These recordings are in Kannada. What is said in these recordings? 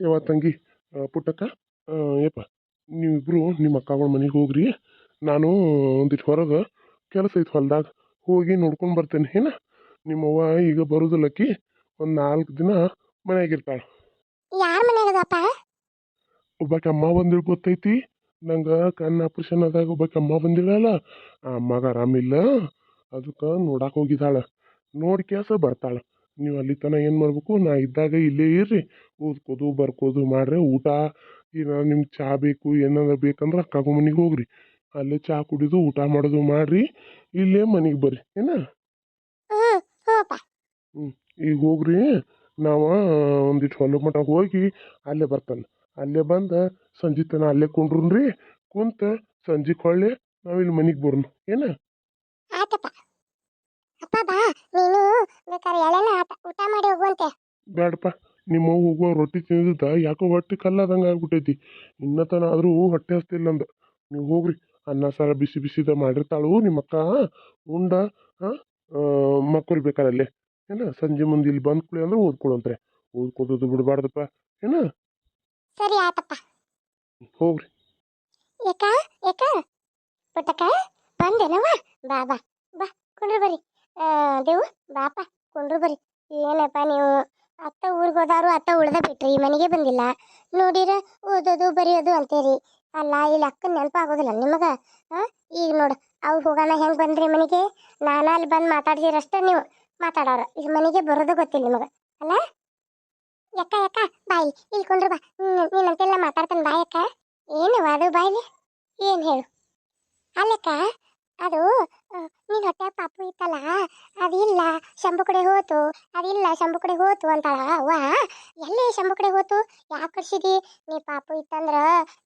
ಯವ್ವ ತಂಗಿ ಪುಟ್ಟಕ್ಕ ಏಪ್ಪ ಯಪ್ಪ ನೀವಿಬ್ರು ನಿಮ್ಮ ಅಕ್ಕಗಳ ಮನೆಗೆ ಹೋಗ್ರಿ. ನಾನು ಒಂದಿಟ್ಟು ಹೊರಗೆ ಕೆಲಸ ಐತೆ ಹೊಲ್ದಾಗ ಹೋಗಿ ನೋಡ್ಕೊಂಡು ಬರ್ತೇನೆ ಏನ? ನಿಮ್ಮವ್ವ ಈಗ ಬರೋದಿಲ್ಲಕ್ಕಿ ಒಂದು ನಾಲ್ಕು ದಿನ ಮನೆಯಾಗಿರ್ತಾಳೆ ಯಾರ ಮನೆಯಾಗದಪ್ಪ? ಒಬ್ಬಾಕೆ ಅಮ್ಮ ಬಂದಿಳು ಗೊತ್ತೈತಿ. ನಂಗೆ ಕಣ್ಣು ಆಪ್ರೇಷನ್ ಆದಾಗ ಒಬ್ಬಾಕೆ ಅಮ್ಮ ಬಂದಿಳಲ್ಲ. ಆ ಅಮ್ಮಗೆ ಆರಾಮಿಲ್ಲ. ಅದಕ್ಕೆ ನೋಡಕ್ಕೆ ಹೋಗಿದ್ದಾಳೆ ನೋಡಿ ಕೇಸ ಬರ್ತಾಳೆ. ನೀವು ಅಲ್ಲಿ ತನಕ ಏನು ಮಾಡಬೇಕು? ನಾ ಇದ್ದಾಗ ಇಲ್ಲೇ ಇರ್ರಿ. ಓದ್ಕೋದು ಬರ್ಕೋದು ಮಾಡ್ರಿ ಊಟ. ಏನಾರ ನಿಮ್ಗೆ ಚಹಾ ಬೇಕು ಏನಾರ ಬೇಕಂದ್ರೆ ಅಕ್ಕ ಮನೆಗೆ ಹೋಗ್ರಿ. ಅಲ್ಲೇ ಚಹಾ ಕುಡಿದು ಊಟ ಮಾಡೋದು ಮಾಡ್ರಿ. ಇಲ್ಲೇ ಮನೆಗೆ ಬರ್ರಿ. ಏನ? ಹ್ಞೂ ಈಗ ಹೋಗ್ರಿ. ನಾವು ಒಂದಿಟ್ಟು ಹೊಲ ಮಟ ಹೋಗಿ ಅಲ್ಲೇ ಬರ್ತಾನೆ. ಅಲ್ಲೇ ಬಂದು ಸಂಜೆ ತನ ಅಲ್ಲೇ ಕುಂಡ್ರಿ ಕುಂತ ಸಂಜೆ ಕೊಳ್ಳೆ ನಾವಿಲ್ಲಿ ಮನೆಗೆ ಬರೋಣ ಏನ ಆತಪ್ಪ ಅಪ್ಪ ಬಾ ನೀನು ಬೇಕಾದ್ರೆ ಎಳೆನ ಆಟ ಊಟ ಮಾಡಿ ಹೋಗುವಂತೆ. ಬೇಡಪ್ಪ ನಿಮ್ಮ ಅವ್ವ ಹೋಗುವ ರೊಟ್ಟಿ ತಿಂದಿದ್ದ ಯಾಕೋ ಹೊಟ್ಟೆ ಕಲ್ಲದಂಗೆ ಆಗ್ಬಿಟ್ಟೈತಿ. ಇನ್ನತನ ಆದರೂ ಹೊಟ್ಟೆ ಹಸ್ತಿಲ್ಲ ಅಂದ. ನೀವು ಹೋಗ್ರಿ ಅನ್ನ ಸಾರ ಬಿಸಿ ಬಿಸಿದ ಮಾಡಿರ್ತಾಳು ನಿಮ್ಮ ಅಕ್ಕ ಉಂಡ ಹಾಂ ಮಕ್ಕಳು ಬೇಕಾರಲ್ಲೇ ಏನ ಸಂಜೆ ಮುಂದೆ ಇಲ್ಲಿ ಬಂದ್ ಕುಳಿ ಅಂದ್ರೆ ಓದ್ಕೊಳಂತ್ರೆ ಓದ್ಕೋದು ಬಿಡಬಾರ್ದಪ್ಪ ಏನ? ಸರಿ ಆಯ್ತಪ್ಪ ಹೋಗ್ರಿ. ಏಕ ಏಕ ಪುಟ್ಟಕ್ಕ ಬಂದೇನವ ಬಾ ಬಾ ಬಾ ಕುಂಡ್ರಿ ಬರ್ರಿ. ದೇವು ಬಾಪ. ಕುಂಡ್ರು ಬರ್ರಿ. ಏನಪ್ಪ ನೀವು? ಅತ್ತ ಊರಿಗೆ ಹೋದಾರು ಅತ್ತ ಉಳ್ದ ಬಿಟ್ರಿ, ಮನೆಗೆ ಬಂದಿಲ್ಲ. ನೋಡಿರ ಓದೋದು, ಬರೆಯೋದು ಅಂತೀರಿ. ಅಲ್ಲ, ಇಲ್ಲಿ ಅಕ್ಕನ ನೆನಪಾಗೋದಿಲ್ಲ ನಿಮಗೆ? ಈಗ ನೋಡು, ಅವ್ರು ಹೋಗೋಣ ಹೆಂಗೆ ಬಂದ್ರಿ ಮನೆಗೆ? ನಾನು ಅಲ್ಲಿ ಬಂದು ಮಾತಾಡ್ತೀರಷ್ಟೇ ನೀವು ಮಾತಾಡೋರು. ಈಗ ಮನೆಗೆ ಬರೋದು ಗೊತ್ತಿಲ್ಲ ನಿಮಗೆ. ಅಲ್ಲ? ಯಕ್ಕ ಯಕ್ಕ, ಬಾಯಿ, ಇಲ್ಲಿ ಕೊಂಡ್ರು ಬಾ. ನೀನಂತೆಲ್ಲ ಮಾತಾಡ್ತಾನೆ ಬಾ ಅಕ್ಕ ಏನು, ಅದು ಬಾಯಿಲಿ? ಏನು ಹೇಳು? ಅಲ್ಲಕ್ಕ, ಅದು ನಿನ್ನ ಹೊಟ್ಟೆ ಪಾಪು ಇತ್ತಲ್ಲ? ಅದಿಲ್ಲ, ಶಂಭು ಕಡೆ ಹೋತು. ಅದಿಲ್ಲ, ಶಂಭು ಕಡೆ ಹೋತು ಅಂತಾಳ. ಅವ್ವ, ಎಲ್ಲಿ ಶಂಭು ಕಡೆ ಹೋತು? ಯಾಕೆ ನೀ ಪಾಪು ಇತ್ತಂದ್ರ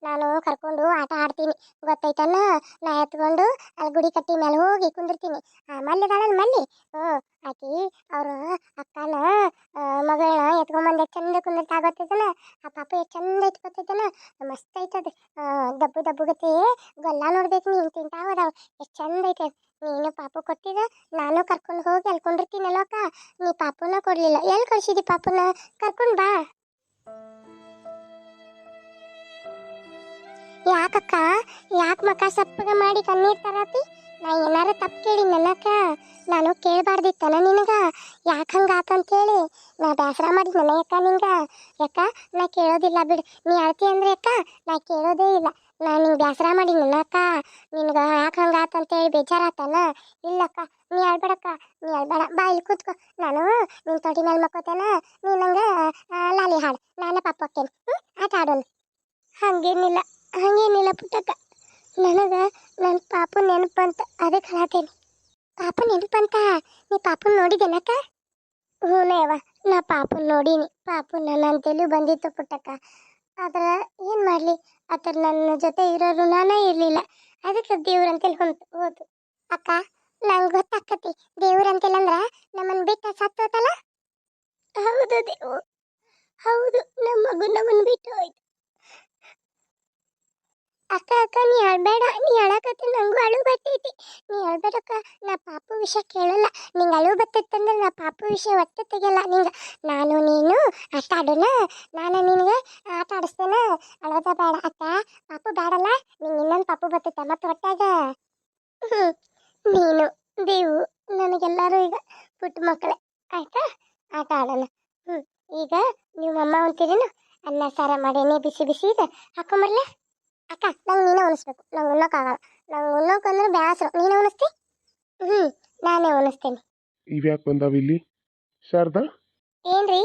ನಾನು ಕರ್ಕೊಂಡು ಆಟ ಆಡ್ತೀನಿ. ಗೊತ್ತೈತಲ್ಲ ನಾ ಎತ್ಕೊಂಡು ಅಲ್ಲಿ ಗುಡಿ ಕಟ್ಟಿ ಮೇಲೆ ಹೋಗಿ ಕುಂದಿರ್ತೀನಿ. ಆ ಮಲ್ಲಿ? ಹ್ಞೂ, ಆಕಿ, ಅವರು ಅಕ್ಕನ ಮಗಳನ್ನ ಎತ್ಕೊಂಬಂದು ಚಂದ ಕುಂದಿರ್ತಾ ಗೊತ್ತೈತನ? ಆ ಪಾಪು ಎಷ್ಟು ಚಂದ ಐತಿ ಗೊತ್ತೈತನ? ಮಸ್ತ್ ಐತದ ದಬ್ಬು ದಬ್ಬು ಗತಿ ಗೊಲ್ಲ ನೋಡ್ಬೇಕು ನೀನು, ತಿಂತಾ ಹೋದಾವ. ಎಷ್ಟು ಚಂದ ಐತೆ. ನೀನು ಪಾಪು ಕೊಟ್ಟಿದ, ನಾನು ಕರ್ಕೊಂಡು ಹೋಗಿ ಅಲ್ಲಿ ಕೊಂಡಿರ್ತೀನಲ್ಲ ಅಕ್ಕ. ನೀ ಪಾಪುನ ಕೊಡ್ಲಿಲ್ಲ. ಎಲ್ಲಿ ಕಳ್ಸಿದಿ ಪಾಪುನ? ಕರ್ಕೊಂಡು ಬಾ. ಯಾಕಕ್ಕ? ಯಾಕೆ ಮಕ್ಕ ಸಪ್ಪಗ ಮಾಡಿ ಕಣ್ಣೀರ್ ತರತಿ? ನಾ ಏನಾರ ತಪ್ಪು ಕೇಳಿ ನನ್ನಕ್ಕ ನಾನು ಕೇಳಬಾರ್ದಿತ್ತನ ನಿನಗ? ಯಾಕೆ ಹಂಗೆ ಆತಂತೇಳಿ? ನಾ ಬೇಸರ ಮಾಡಿ ನನ್ನ ಅಕ್ಕ ನಿಂಗ. ಯಾಕ? ನಾ ಕೇಳೋದಿಲ್ಲ ಬಿಡು. ನೀ ಅಳ್ತಿ ಅಂದ್ರೆ ಅಕ್ಕ ನಾ ಕೇಳೋದೇ ಇಲ್ಲ. ನಾ ನಿಂಗೆ ಬೇಸರ ಮಾಡಿ ನನ್ನಕ್ಕ ನಿನ್ಗೆ ಯಾಕೆ ಹಂಗೆ ಆತಂತೇಳಿ ಬೇಜಾರಾತನ ಇಲ್ಲಕ್ಕ, ನೀ ಅಳ್ಬೇಡಕ್ಕ. ನೀ ಅಳ್ಬೇಡ. ಬಾ ಇಲ್ಲಿ ಕೂತ್ಕೋ. ನಾನು ನಿನ್ನ ತೊಟಿ ಮೇಲೆ ಮಕ್ಕೋತೇನ? ನೀ ನಂಗೆ ಲಾಲಿ ಹಾಡು. ನಾನು ಪಾಪ ಹೋಗ್ತೇನೆ ಹ್ಞೂ ಆಟ ಆಡೋನು. ಹಂಗೇನಿಲ್ಲ. ಹಂಗೇನಿಲ್ಲ ಪುಟ್ಟಕ್ಕ. ನನಗೆ ನನ್ನ ಪಾಪು ನೆನಪಂತ. ಅದಕ್ಕೆ ಹೇಳತ್ತೇನೆ. ಪಾಪು ನೆನಪಂತ? ನೀ ಪಾಪು ನೋಡಿದೇನಕ್ಕ ಹ್ಞೂನೇವ ನಾ ಪಾಪುನ್ ನೋಡೀನಿ ಪಾಪ ನನ್ನ ಅಂತೇಳಿ ಬಂದಿತ್ತು ಪುಟ್ಟಕ್ಕ. ಆದ್ರೆ ಏನು ಮಾಡಲಿ, ಆತರ ನನ್ನ ಜೊತೆ ಇರೋರು ನಾನೇ ಇರಲಿಲ್ಲ. ಅದಕ್ಕೆ ದೇವ್ರಂತೇಳಿ ಹೊಂತು ಹೋತು. ಅಕ್ಕ, ನಂಗೆ ಗೊತ್ತಾಕತಿ ದೇವ್ರಂತೇಳಿ ಅಂದ್ರ ನಮ್ಮನ್ನ ಬಿಟ್ಟು ಸತ್ತೋತಲ್ಲ? ಹೌದು ದೇವು ಹೌದು, ನಮ್ಮ ಮಗು ನಮ್ಮನ್ನ ಬಿಟ್ಟು ಹೋಯ್ತು. ಅಕ್ಕ ಅಕ್ಕ, ನೀ ಹೇಳ್ಬೇಡ, ನೀ ಹೇಳಕತ್ತಿ ನಂಗೂ ಅಳು ಬರ್ತೈತಿ. ನೀ ಅಳ್ಬೇಡಕ್ಕ ನಾ ಪಾಪು ವಿಷಯ ಕೇಳಲ್ಲ. ನಿಂಗೆ ಅಳು ಬರ್ತೈತಂದ್ರೆ ನಾ ಪಾಪು ವಿಷಯ ಒಟ್ಟು ತೆಗಿಯಲ್ಲ. ನಿಂಗೆ ನಾನು, ನೀನು, ಆಟ ಆಡೋಣ. ನಾನು, ನಿನಗೆ ಆಟ ಆಡಿಸ್ತೇನೆ. ಅಳೋದ ಬೇಡ ಅಕ್ಕ. ಪಾಪು ಬೇಡಲ್ಲ ನಿಂಗೆ ಇನ್ನೊಂದು ಪಾಪು ಬರ್ತೈತೆ ಮತ್ತೆ ಹೊಟ್ಟಾಗ ನೀನು, ದೇವು, ನನಗೆಲ್ಲರೂ ಈಗ ಪುಟ್ಟ ಮಕ್ಕಳೇ ಆಯ್ತಾ? ಆಟ ಆಡೋಣ. ಹ್ಞೂ ಈಗ ನೀವು ಅಮ್ಮ ಅಂತೀರೇನು? ಅನ್ನ, ಸಾರ ಮಾಡೇನೆ, ಬಿಸಿ ಬಿಸಿ ಇದೆ ಹಾಕೊಂಬರ್ಲೆ? ಅಕ್ಕ ನಂಗೆ ನೀನೇ ಉಣಿಸ್ಬೇಕು. ನಂಗೆ ಉಣ್ಣೋಕ್ಕಾಗಲ್ಲ ನಂಗೆ ಉಣ್ಣೋಕಂದ್ರೆ ಬ್ಯಾಸರು. ನೀನು ಉಣಿಸ್ತಿ? ಹ್ಞೂ ನಾನೇ ಉಣಿಸ್ತೀನಿ. ಇವ್ಯಾಕೆ ಬಂದಾವ ಇಲ್ಲಿ? ಶಾರದಾ? ಏನ್ರಿ?